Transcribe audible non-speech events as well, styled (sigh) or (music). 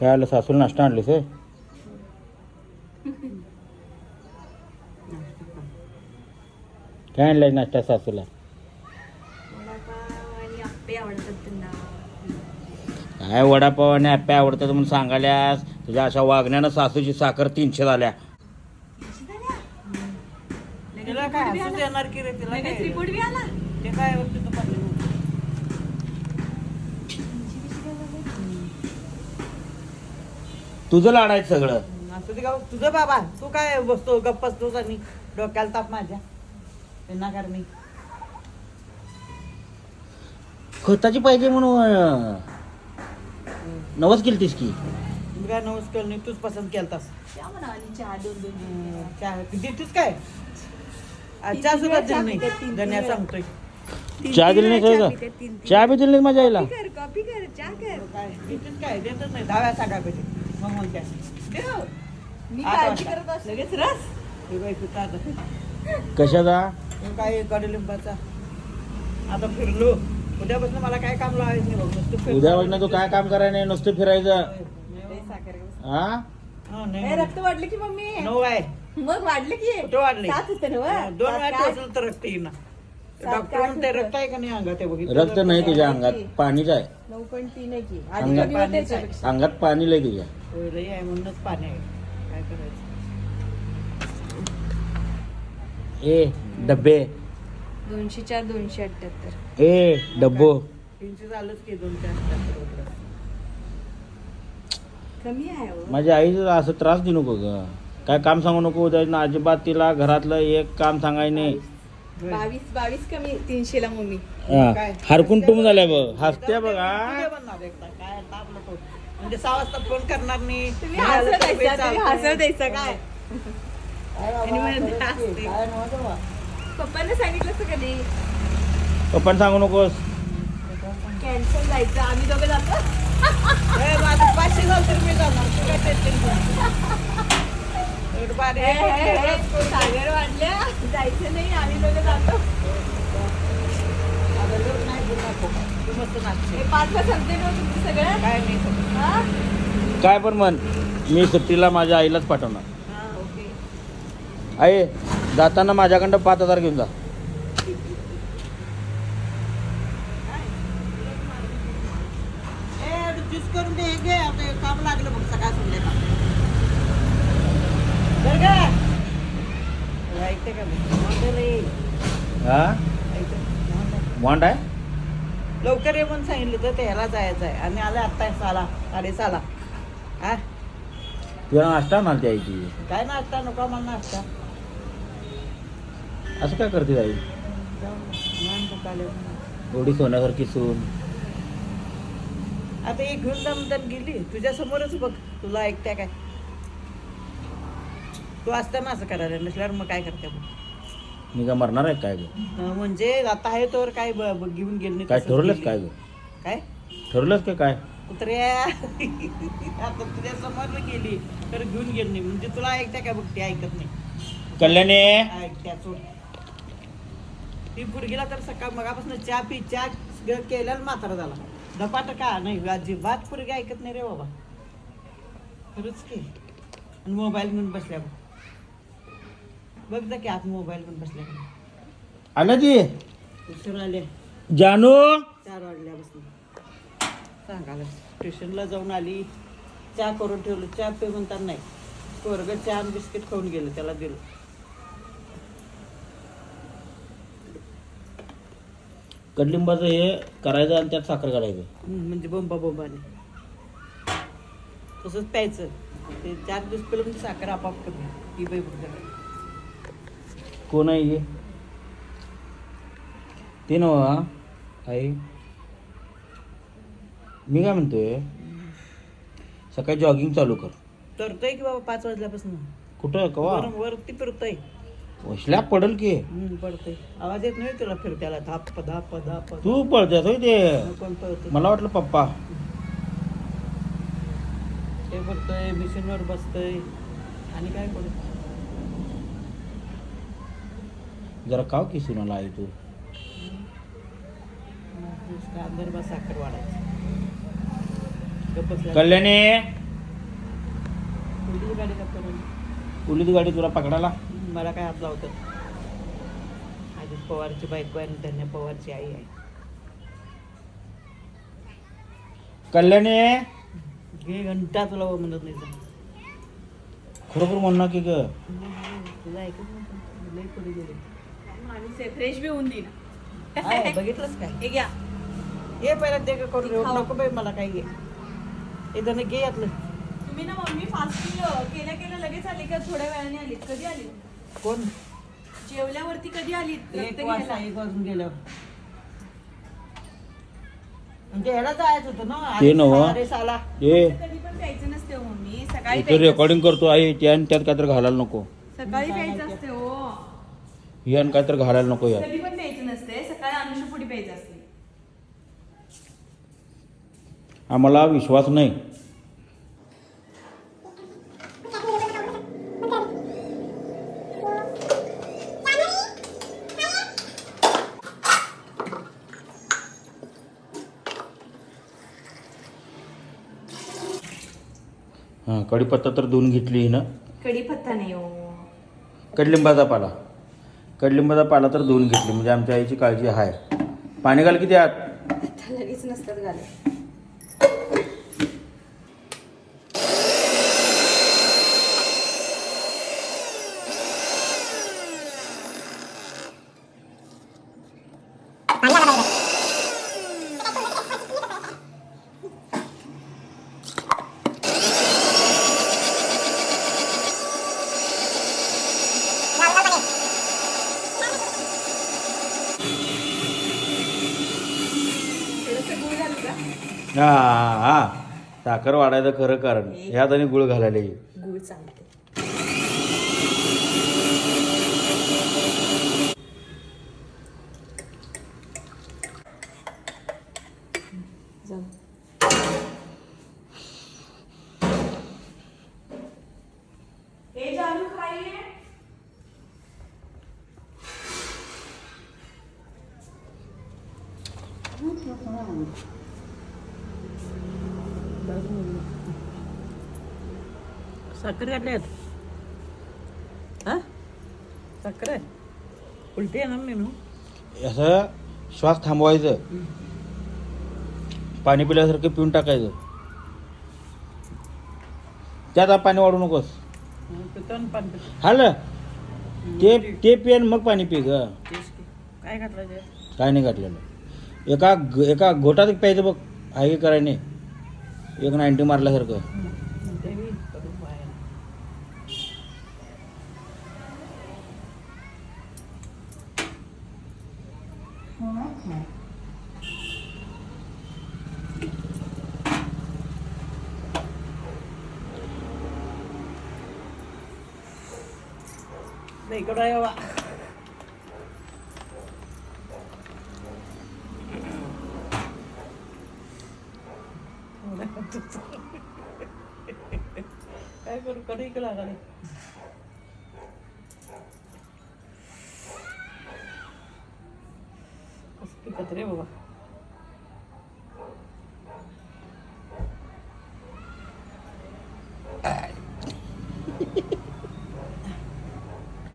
काय आलं सासूला नाश्ता आणलीस काय आणलाय नाश्ता सासूला? आप्पे काय वडापाव आणि आप्या आवडतात म्हणून सांगाल्यास तुझ्या अशा वागण्यानं सासूची साखर तीनशे झाल्या. तिला काय हसूच येणार की रे तिला काय? रिपोर्ट बी आला? ते काय बघते तुझं लाडायचं सगळं. असं ते का तुझं बाबा तू काय बसतो गप्प असतोस आणि डोक्याला ताप माझ्या. त्यांना कर मी. खताची पाहिजे म्हणून नवस केलतीस की? मी काय नमस्कार नाही तूच पसंत केलतास. त्या म्हणा आणि चहा दोन दोन चहा देतीस काय? चहा सुद्धा वेळा चहा दिली नाही गण्या वेळा. सांगतोय. चहा दिली नाही वेळा काय चहा गं? बी दिली नाही माझ्या आईला. कॉफी कर कॉफी कर चहा कर. काय देतच नाही दहाव्या सांगा पाहिजे मग म्हणते देव मी आठ काळजी वाजता. करत असते. लगेच रस. हे बाई तू? कशाचा? काय कडलिंबाचा आता फिरलो. उद्यापासून मला काय काम लावायचं नाही बघ नुसतं फिरलो. उद्यापासून तू काय काम करायला नाही नुसतं फिरायचं. लय साखर आहे. हा? हा, ए, नाही रक्त वाढलं की मम्मी नऊ आहे. मग वाढलं की? कुठं वाढले? सात होतं ना व? दोन सात वेळा काय? टोचलं तर रक्त येईना. रक्त आहे का नाही अंगात? हे बघितलं रक्त नाही तुझ्या अंगात पाणीच आहे. नऊ पॉईंट तीन आहे की. आधी अंगात कमी आहे. पाणी लय तुझ्या. होय, लई आहे म्हणूनच पाणी आहे. काय करायचं? ए डब्बे. दोनशे चार दोनशे अठ्याहत्तर. ए डब्बो. तीनशे झालंच की दोन चार तास रोज. कमी आहे हो. माझ्या आईचं असं त्रास देऊ नको ग. काय काम सांगू नको उद्या ना अजिबात तिला घरातलं एक काम सांगायचं नाही. बावीस बावीस कमी तीनशे ला मम्मी. हा. हरकून टुम झाल्या बघ. हसत्या बघा. काय. म्हणजे सहा वाजता फोन करणार नाही. तुम्ही हसत द्यायचा तुम्ही. हसत द्यायचं काय? आणि म्हणत. पप्पांना सांगितलं असं कधी? पण सांगू नकोस. कॅन्सल जायचं. आम्ही दोघं जातो. (laughs) पाचशे झालं तर मी जाणार. तू काय टेन्शन सागर वाढल्या जायचं नाही आम्ही दोघं जातो. काय नाही सगळं. हा? काय पण म्हण. मी सुट्टीला माझ्या आईलाच पाठवणार. हा, ओके. आई जाताना माझ्याकडं पाच हजार घेऊन जा ए, एवढं ज्यूस करून दे हे घे आता हे काम लागलं बघ सकाळ संध्याकाळ बरं का? तुला ऐकते का मी? म्हणते नाही. हा. वॉन्ट आहे? लवकर ये म्हणून सांगितलं तर त्याला जायचं आहे. आणि आलं आत्ता साला साडेसहाला हा? तुला नाश्ता म्हणते आईची काय नाश्ता? नको मला नाश्ता. असं काय करते आई? जाऊ ना. निवांत चालेल. एवढी सोन्यासारखी सून आता एक घेऊन जा म्हणतात गेली. तुझ्या समोरच बघ तुला ऐकत्या काय? तू असताना असं करायला नसल्यावर मग काय करते मग मी काय मरणार आहे काय ग? अं, म्हणजे आता आहे तोवर काय ब- ब- घेऊन गेली नाही काय तसंच ठरवलंच गेली. काय ग? काय? ठरवलंच का काय? कुत्र्या. (laughs) आता तुझ्या समोर गेली तर घेऊन गेली नाही. म्हणजे तुला ऐकत्या काय बघ ती ऐकत नाही. कल्याणी! ऐकत्या चोट ती पुरगीला तर सकाळ मगापासून चहा पी चहा ग- केल्याला म्हातारा झाला. धपाट का? नाही अजिबात पुरगी ऐकत नाही रे बाबा. खरंच की. आणि मोबाईल घेऊन बसल्या बघ. बघ जा की आत मोबाईल घेऊन बसल्या. आलं ती उशीर आले. जानू. चार वाजल्यापासून. सांगायला स्टेशनला जाऊन आली. चहा करून ठेवलं. चहा पे म्हणतात नाही. पोरग चहा आणि बिस्किट खाऊन गेलं त्याला दिलं. कडलिंबाचं हे करायचं आणि त्यात साखर काढायचं हम्म, म्हणजे बोंबा बोंबाने. तसंच प्यायचं. ते चार दिवस पेलं म्हणजे साखर आपाप कमी ती बाई बघ जरा. कोण आहे ते नव आई। मी काय म्हणतोय? सकाळी जॉगिंग चालू कर. तरतोय की बाबा पाच वाजल्यापासून? कुठं? कवा? वर वरती फिरतोय. वसल्या पडल की. हम्म, पडतोय. आवाज येत नाही तुला फिरत्याला. धाप धाप धाप. तू पळतेस होय ते. कोण पळतोय. मला वाटलं पप्पा. ते करतोय मिशनवर बसतोय. आणि काय करतो जरा काव की सुनाला आई तू? अंदर बस साखर वाढायची. कल्याणी! पोलीस गाडी तुला पकडायला? मला काय हात लावतात? अजित पवारची बायको आहे आणि धन्य पवारची आई आहे. कल्याणी! घे घंटा तुला म्हणत नाही. खरोखर म्हणणार की ग? तुझं ऐकत नाही माणूस आहे फ्रेश बी होऊन देईन आहे, बघितलंच काय? हे घ्या. ये पहिला ते का करून घेऊ. खाऊ. नको बाई मला काही घे. हे धन घे यातलं. तुम्ही ना मम्मी फास्टिंग केल्या केल्या लगेच आली का? थोड्या वेळाने आलीत. कधी आली? कोण? जेवल्यावरती कधी एक वाजता एक वाजून गेल्यावर. म्हणजे ह्याला जायचं होतं ना? ते अरे नव्ह. साला, अरे साला. ए कधी पण प्यायचं नसते हो मम्मी. सकाळी इथे प्यायचं रेकॉर्डिंग करतो आहे त्या आणि त्यात काहीतरी घालायला नको. सकाळी प्यायचं असते ही आणि काहीतरी घालायला नको यात कधी पण प्यायचं नसते सकाळी अनुषपुडी प्यायचं असते आम्हाला विश्वास नाही. हां कढीपत्ता तर धुवून घेतली ना कढीपत्ता नाही हो. कडलिंबाचा पाला. कडलिंबाचा पाला तर धुवून घेतली म्हणजे आमच्या आईची काळजी आहे. पाणी घाल किती आत लगेच नसतात घालत थोडंसं गुळ घालू हा हा. साखर वाढायचं खरं कारण. ह्यात आणि गुळ घालायला येईल गुळ चालते ए जानू खाइए साखर काढल्यात हा? साखर आहे. उलटी येणार नाही ना असं श्वास थांबवायचं. पाणी पिल्यासारखं पिऊन टाकायचं. त्यात आता पाणी वाढू नकोस. पितो आणि पाणी पितो. हाल. ते ते पिन मग पाणी पी ग. तेच की. काय घातलं काय नाही घातलेलं. एका ग- एका घोटात प्यायचं बघ. हाय करायने एक नाईन्टी मारल्यासारखं ते बी करू बाहेर. नाही, इकडं आहे बाबा. काय करू कडे इकडे लागले कसं पिकत रे बाबा